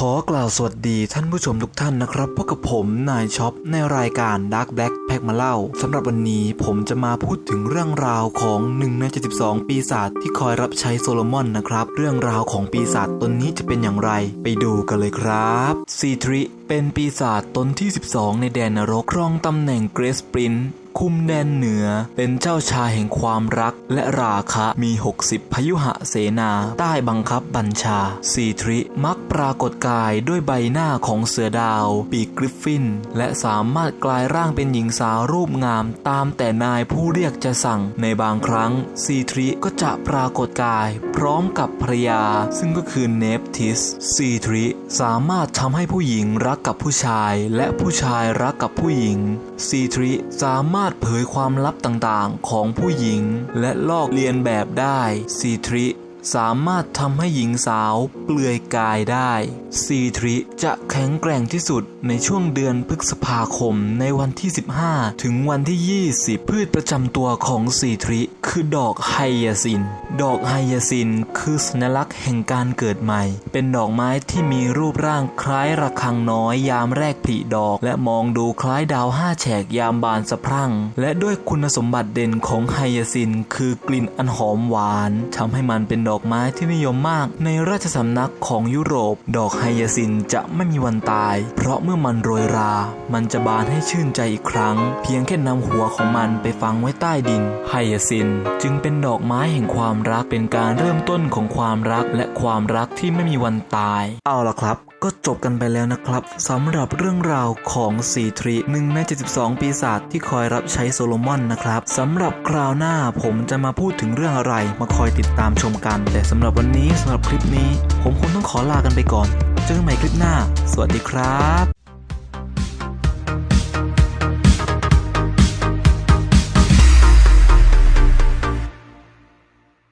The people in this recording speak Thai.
ขอกล่าวสวัสดีท่านผู้ชมทุกท่านนะครับพบกับผมนายช็อปในรายการ Dark Black แพ็กมาเล่าสำหรับวันนี้ผมจะมาพูดถึงเรื่องราวของ1ใน72 ปีศาจที่คอยรับใช้โซโลมอนนะครับ เรื่องราวของปีศาจตนนี้จะเป็นอย่างไร ไปดูกันเลยครับซีทริเป็นปีศาจตนที่ 12 ในแดนนรกครองตำแหน่งเกรสปริน คุมแดนเหนือ เป็นเจ้าชายแห่งความรักและราคะมี 60 พยุหะเสนา ใต้บังคับบัญชาสีทริมักปรากฏกายด้วยใบหน้าของเสือดาว ปีกกริฟฟิน และสามารถกลายร่างเป็นหญิงสาวรูปงาม ตามแต่นายผู้เรียกจะสั่งในบางครั้งซีทริก็จะปรากฏกายพร้อมกับภรรยา ซึ่งก็คือเนปทิสซีทริสามารถทำให้ผู้หญิงรักกับผู้ชาย และผู้ชายรักกับผู้หญิงซีทริสามารถารถเผยความลับต่างๆ ของผู้หญิง และลอกเลียนแบบได้ซีทริ สามารถทำให้หญิงสาวเปลือยกายได้ซีทริจะแข็งแกร่งที่สุดในช่วงเดือนพฤษภาคมในวันที่ 15 ถึงวันที่ 20 พืชประจำตัวของซีทริคือดอกไฮยาซิน ดอกไฮยาซินคือสัญลักษณ์แห่งการเกิดใหม่ เป็นดอกไม้ที่มีรูปร่างคล้ายระฆังน้อยยามแรกผลิดอก และมองดูคล้ายดาวห้าแฉกยามบานสะพรั่ง และด้วยคุณสมบัติเด่นของไฮยาซินคือกลิ่นอันหอมหวานทำให้มันเป็นดอกอกไม้ที่นิยมมากในราชสำนักของยุโรป ดอกไฮยาซินจะไม่มีวันตาย เพราะเมื่อมันโรยรา มันจะบานให้ชื่นใจอีกครั้ง เพียงแค่นำหัวของมันไปฝังไว้ใต้ดิน ไฮยาซินจึงเป็นดอกไม้แห่งความรักเป็นการเริ่มต้นของความรักและความรักที่ไม่มีวันตาย เอาล่ะครับ จบกันไปแล้วนะครับสำหรับเรื่องราวของสีทรีหนึ่งใน72 ปีศาจที่คอยรับใช้โซโลมอนนะครับสำหรับคราวหน้าผมจะมาพูดถึงเรื่องอะไรมาคอยติดตามชมกัน แต่สำหรับวันนี้สำหรับคลิปนี้ ผมคงต้องขอลากันไปก่อน เจอกันใหม่คลิปหน้า สวัสดีครับ